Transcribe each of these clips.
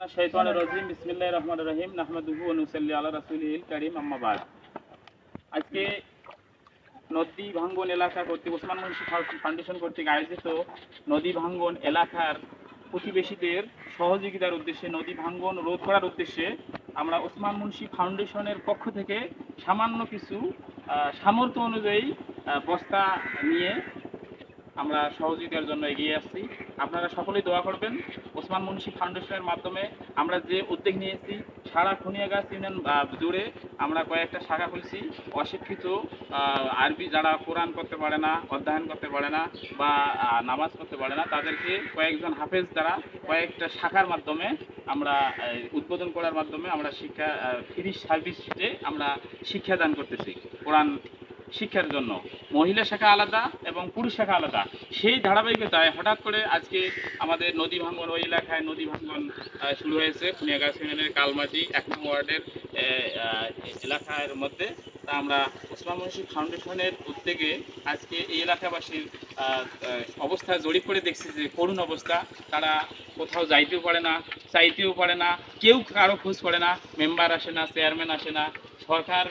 আজকে নদী ভাঙ্গন এলাকা কর্তৃক, ওসমান ফাউন্ডেশন কর্তৃক আয়োজিত নদী ভাঙ্গন এলাকার প্রতিবেশীদের সহযোগিতার উদ্দেশ্যে, নদী ভাঙ্গন রোধ করার উদ্দেশ্যে আমরা ওসমান মুন্সি ফাউন্ডেশনের পক্ষ থেকে সামান্য কিছু সামর্থ্য অনুযায়ী বস্তা নিয়ে আমরা সহযোগিতার জন্য এগিয়ে আসছি। আপনারা সকলেই দোয়া করবেন। ওসমান মুন্সি ফাউন্ডেশনের মাধ্যমে আমরা যে উদ্যোগ নিয়েছি, সারা খুনিয়াগাছ ইউনিয়ন জুড়ে আমরা কয়েকটা শাখা খুলছি। অশিক্ষিত আরবি যারা কোরআন করতে পারে না, অধ্যয়ন করতে পারে না বা নামাজ করতে পারে না, তাদেরকে কয়েকজন হাফেজ দ্বারা কয়েকটা শাখার মাধ্যমে আমরা উদ্বোধন করার মাধ্যমে আমরা শিক্ষা ফ্রি সার্ভিসে আমরা শিক্ষাদান করতেছি। কোরআন শিক্ষার জন্য। মহিলা শাখা আলাদা এবং পুরুষ শাখা আলাদা। সেই ধারাবাহিকতায় হঠাৎ করে আজকে আমাদের নদী ভাঙ্গন, ওই এলাকায় নদী ভাঙ্গন শুরু হয়েছে। খুনিয়াগাছ ইউনিয়নের কালমাটি এক নম্বর ওয়ার্ডের এলাকার মধ্যে। তা আমরা ওসমান মুন্সি ফাউন্ডেশনের উদ্যোগে আজকে এই এলাকাবাসীর অবস্থা জরিপ করে দেখছি যে করুণ অবস্থা। তারা কোথাও যাইতেও পারে না, চাইতেও পারে না, কেউ কারও খোঁজ করে না, মেম্বার আসে না, চেয়ারম্যান আসে না। সরকার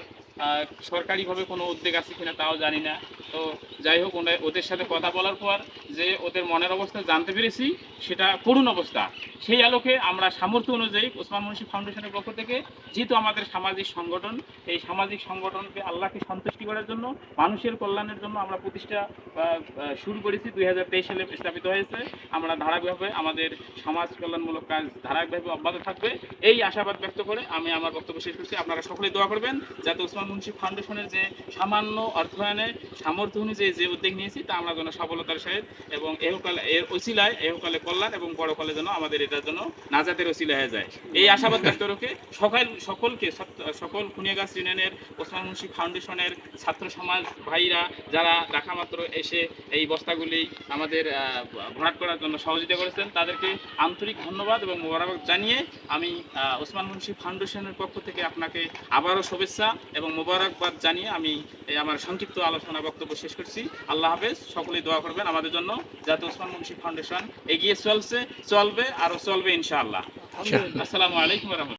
সরকারিভাবে কোনো উদ্যোগ আছে কিনা তাও জানি না। তো যাই হোক ওদের সাথে কথা বলার পর যে ওদের মনের অবস্থা জানতে পেরেছি, সেটা করুণ অবস্থা। সেই আলোকে আমরা সামর্থ্য অনুযায়ী ওসমান মুন্সি ফাউন্ডেশনের পক্ষ থেকে, যেহেতু আমাদের সামাজিক সংগঠন, এই সামাজিক সংগঠনকে আল্লাহকে সন্তুষ্টি করার জন্য, মানুষের কল্যাণের জন্য আমরা প্রতিষ্ঠা শুরু করেছি, দুই হাজার তেইশ সালে স্থাপিত হয়েছে। আমরা ধারাবাহিকভাবে আমাদের সমাজ কল্যাণমূলক কাজ ধারাবাহিকভাবে অব্যাহত থাকবে। এই আশাবাদ ব্যক্ত করে আমি আমার বক্তব্য শেষ করছি। আপনারা সকলে দোয়া করবেন, যাতে ওসমান মুন্সি ফাউন্ডেশনের যে সামান্য অর্থায়নে সামর্থ্য অনুযায়ী যে উদ্যোগ নিয়েছি, তা আমরা যেন সফলতার সহিত এবং এহকালে এর ওসিলায় এহকালে কল্যাণ এবং পরকালে যেন আমাদের এটার জন্য নাজাতের ওসিলা হয়ে যায়। এই আশাবাদ ব্যক্ত রেখে সকল সকলকে সকল খুনিয়াগাছ ইউনিয়নের, ওসমান মুন্সি ফাউন্ডেশনের ছাত্র সমাজ ভাইরা যারা দেখা মাত্র এসে এই বস্তাগুলি আমাদের ভরাট করার জন্য সহযোগিতা করেছেন, তাদেরকে আন্তরিক ধন্যবাদ এবং মোবারক জানিয়ে আমি ওসমান মুন্সি ফাউন্ডেশনের পক্ষ থেকে আপনাকে আবারও শুভেচ্ছা এবং মোবারকবাদ জানিয়ে আমি আমার সংক্ষিপ্ত আলোচনা বক্তব্য শেষ করছি। আল্লাহ হাফেজ, সকলেই দোয়া করবেন। আমাদের জন্য যাতে ওসমান মুন্সি ফাউন্ডেশন এগিয়ে চলছে চলবে আরও চলবে ইনশাআল্লাহ। আসসালামু আলাইকুম রহমতুল্লাহ।